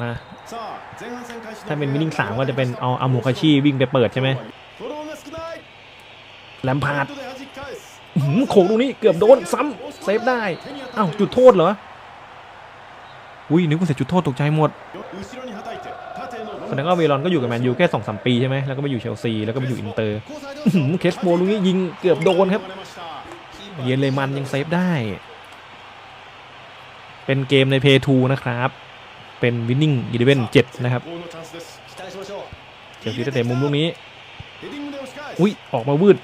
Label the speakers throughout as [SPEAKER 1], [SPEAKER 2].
[SPEAKER 1] นะ
[SPEAKER 2] ถ้า
[SPEAKER 1] ถ้า
[SPEAKER 2] เป็
[SPEAKER 1] เป็นน
[SPEAKER 2] วิ
[SPEAKER 1] วิ
[SPEAKER 2] น
[SPEAKER 1] น
[SPEAKER 2] นิ่
[SPEAKER 1] นิ่
[SPEAKER 2] ง
[SPEAKER 1] ง
[SPEAKER 2] สา
[SPEAKER 1] สามม
[SPEAKER 2] ก็
[SPEAKER 1] ก็
[SPEAKER 2] จะ
[SPEAKER 1] จะ
[SPEAKER 2] เป็
[SPEAKER 1] เป็นน
[SPEAKER 2] เอา
[SPEAKER 1] เอา
[SPEAKER 2] เอา
[SPEAKER 1] เอา
[SPEAKER 2] โม
[SPEAKER 1] โม
[SPEAKER 2] คา
[SPEAKER 1] คา
[SPEAKER 2] ชิ
[SPEAKER 1] ชิ
[SPEAKER 2] วิ่
[SPEAKER 1] วิ่
[SPEAKER 2] ง
[SPEAKER 1] ง
[SPEAKER 2] ไป
[SPEAKER 1] ไป
[SPEAKER 2] เปิ
[SPEAKER 1] เปิ
[SPEAKER 2] ด
[SPEAKER 1] ด
[SPEAKER 2] ใช่
[SPEAKER 1] ใช่
[SPEAKER 2] ไห
[SPEAKER 1] ไห
[SPEAKER 2] ม
[SPEAKER 1] ม
[SPEAKER 2] แลมพาร์ด
[SPEAKER 1] อื้อหือโขกตรงนี้เกือบโดนซ้ำเซฟได้อ้าวจุดโทษเหรออุ้ยนึกว่าเสียจุดโทษตกใจหมดแสดงว่าเวลอนก็อยู่กับแมนยูแค่สองสามปีใช่ไหมแล้วก็ไปอยู่เชลซีแล้วก็ไปอยู่อินเตอร์อื้อหือเคสโบลูกนี้ยิงเกือบโดนครับ เยนเลมันยังเซฟได้ เป็นเกมในเพย์ทูนะครับ เป็นวินนิ่งอีเลเว่นเจ็ดนะครับเชลซีจะเตะมุมลูกนี้ อุ้ยออกมาวืด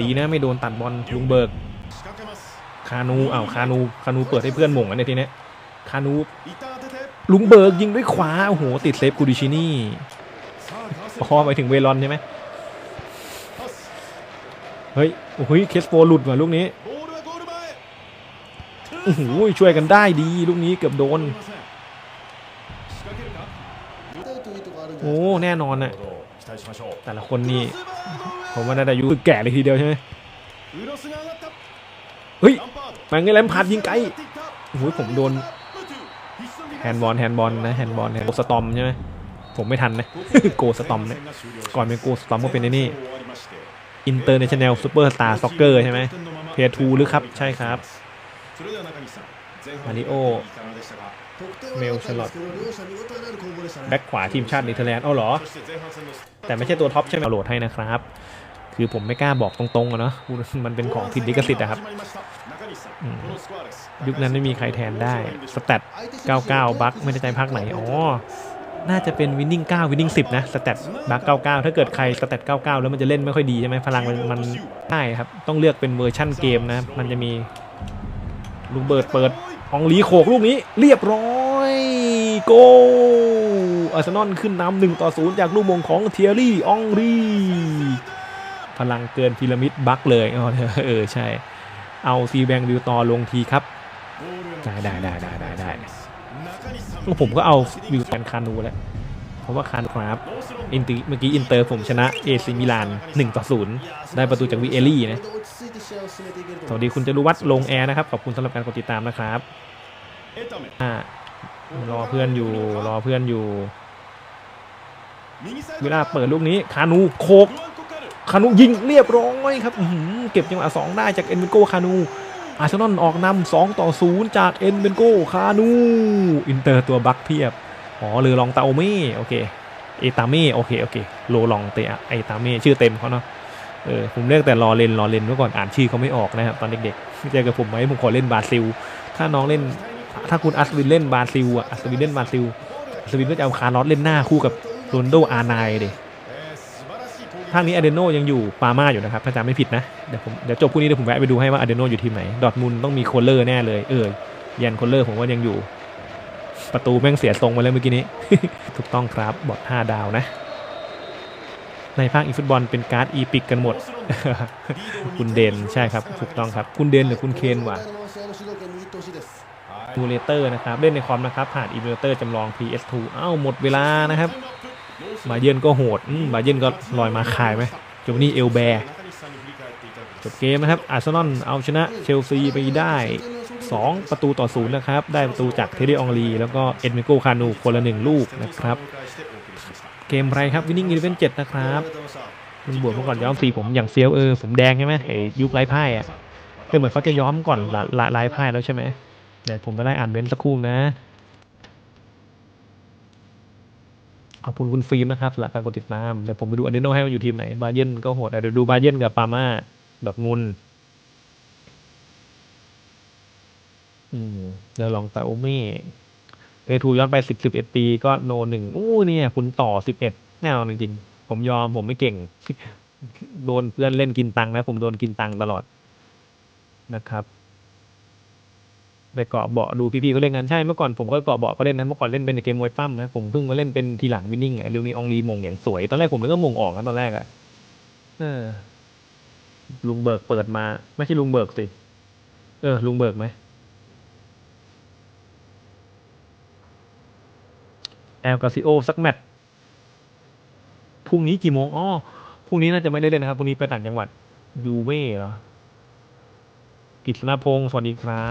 [SPEAKER 1] ดีนะไม่โดนตัดบอลลุงเบิร์กคานูอ้าวคานูคานูเปิดให้เพื่อนหม่งอันนี้ทีเนี้ยคานูลุงเบิร์กยิงด้วยขวาโอ้โหติดเซฟกูดิชินี่พอไปถึงเวลอนใช่ไหมเฮ้ยโอ้โหเคสโฟหลุดว่ะลูกนี้โอ้โหช่วยกันได้ดีลูกนี้เกือบโดน โอ้แน่นอนน่ะแต่ละคนนี่ผมว่าน่าจะอายุแก่เลยทีเดียวใช่ไหมเฮ้ยแมันไงแลมพาร์ดยิงไกลโอ้โหผมโดนแฮนด์บอลแฮนด์บอลนะแฮนด์บอลแฮนด์โกสตอมใช่ไหมผมไม่ทันนะโกสตอมเนี่ยก่อนเป็นโกสตอมก็เป็นไอ้นี่อินเตอร์เนชั่นแนลซูเปอร์สตาร์ซ็อกเกอร์ใช่ไหมเพย์ทูหรือครับใช่ครับมาริโอ เมลชลอตแบ็คขวาทีมชาติเนเธอร์แลนด์เอาเหรอ แต่ไม่ใช่ตัวท็อปใช่ไหมโหลดให้นะครับ คือผมไม่กล้าบอกตรงๆอะเนาะมันเป็นของผิดลิขสิทธิ์อะครับ ยุคนั้นไม่มีใครแทนได้ สแตท99 บัคไม่ได้ใจภาคไหน อ๋อ น่าจะเป็นวินนิ่ง9วินนิ่ง10 นะ สแตทบัค99 ถ้าเกิดใครสแตท99 แล้วมันจะเล่นไม่ค่อยดีใช่ไหมพลังมันมันใช่ครับ ต้องเลือกเป็นเวอร์ชั่นเกมนะ มันจะมีลูกเบิร์ดเปิด อองลีโขกลูกนี้เรียบร้อยโกอาร์เซนอลขึ้นนำหนึ่งต่อศูนย์จากลูกมงของเทียรี่อองรีพลังเกินพีระมิดบักเลยอ๋อเออใช่ เอาซีแบงดิวตอลงทีครับ ได้ได้ได้ได้ได้ผมก็เอาวิวแฟนคานูแล้ว ราะว่าคานครับอินติเมื่อกี้อินเตอร์ผมชนะเอซิมิลาน1ต่อ0ได้ประตูจากวิเอลี่นะสวัสดีคุณจรุวัฒน์ลงแอร์นะครับ ขอบคุณสำหรับการกดติดตามนะครับรอเพื่อนอยู่รอเพื่อนอยู่เวลาเปิดลูกนี้คานูโคกคานูยิงเรียบร้อยครับเก็บจังหวะสองได้จากเอ็นเบนโกคานูอาร์เซนอลออกนำสองต่อศูนย์จากเอ็นเบนโกคานู อินเตอร์ตัวบัคเพียบ อ๋อเรือลองตาโอม่โอเคเอตาม่โอเคโอเคโลลองเตะไอตาม่ชื่อเต็มเขาเนาะเออผมเรียกแต่รอเลนรอเลนเมื่อก่อนอ่านชื่อเขาไม่ออกนะครับตอนเด็กๆเจอกับผมไหมผมขอเล่นบราซิล ถ้าน้องเล่นถ้าคุณอัศวินเล่นบราซิลอะอัศวินเล่นบราซิลอัศวินก็จะเอาคาร์ลอสเล่นหน้าคู่กับโรนโดอาร์ไนเดภาคนี้อเดโนยังอยู่ปาม่าอยู่นะครับถ้าจำไม่ผิดนะเดี๋ยวผมเดี๋ยวจบคู่นี้เดี๋ยวผมแวะไปดูให้ว่าอเดโนอยู่ทีมไหนดอทมุนต้องมีโคลเลอร์แน่เลยเออยันโคลเลอร์ผมว่ายังอยู่ ประตูแม่งเสียทรงไปแล้วเมื่อกี้นี้ ถูกต้องครับบอด5ดาวนะ ในภาคอีฟุตบอลเป็นการ์ดอีพิกกันหมด คุณเดนใช่ครับ ถูกต้องครับ คุณเดนหรือคุณเคนวะมูเลเตอร์นะครับ เล่นในคอมนะครับ ผ่านอีมูเลเตอร์จำลอง PS2 เอ้าหมดเวลานะครับ มาเยือนก็โหดมมาเยือนก็ลอยมาคายไหมจบนี่เอลแบร์จบเกมนะครับอาร์เซนอลเอาชนะเชลซีไปได้ 2 ประตูต่อศูนย์นะครับ ได้ประตูจากเทเดอองลี แล้วก็เอ็ดมิโกคานูคนละหนึ่งลูกนะครับ เกมไรครับวินนิ่งอีเลเวนเจ็ดนะครับคุณบวชมาก่อนย้อมสีผมอย่างเฟี้ยวเออผมแดงใช่ไหมไอ้ยุคไร้พ่ายอะก็เหมือนเขาจะย้อมก่อนละละไพ่ายแล้วใช่ไหมเดี๋ยวผมไปไล่อ่านเบนสักครู่นะขอบคุณคุณฟิล์มนะครับสำหรับการกดติดตามเดี๋ยวผมไปดูอันเดโนให้ว่าอยู่ทีมไหนบาเยนก็โหดอ่เดี๋ยวดูบาเยนกับปาม่าดอกงุน อืมเดี๋ยวลองตาโอเม่เอทูย้อนไปสิบสิบเอ็ดปีก็โนหนึ่งอู้เนี่ย คุณต่อสิบเอ็ดแน่นอนจริงๆ ผมยอมผมไม่เก่ง โดนเพื่อนเล่นกินตังค์นะผมโดนกินตังค์ตลอดนะครับไปเกาะเบาะดูพี่ๆเขาเล่นกันใช่เมื่อก่อนผมก็เกาะเบาะเขาเล่นนะเมื่อก่อนเล่นเป็นเกมมวยปั้มนะผมเพิ่งมาเล่นเป็นทีหลังวินนิ่งไอ้เรื่องนี้องลีมงอย่างสวย ตอนแรกผมนึกว่ามงออกนะตอนแรกอะเออลุงเบิกเปิดมา ไม่ใช่ลุงเบิกสิ เออ ลุงเบิกไหม แอลกาซิโอสักแมตช์พรุ่งนี้กี่โมงอ๋อพรุ่งนี้น่าจะไม่ได้เล่นนะครับพรุ่งนี้ไปต่างจังหวัดยูเว่เหรอกิษณพงศ์สวัสดีครับ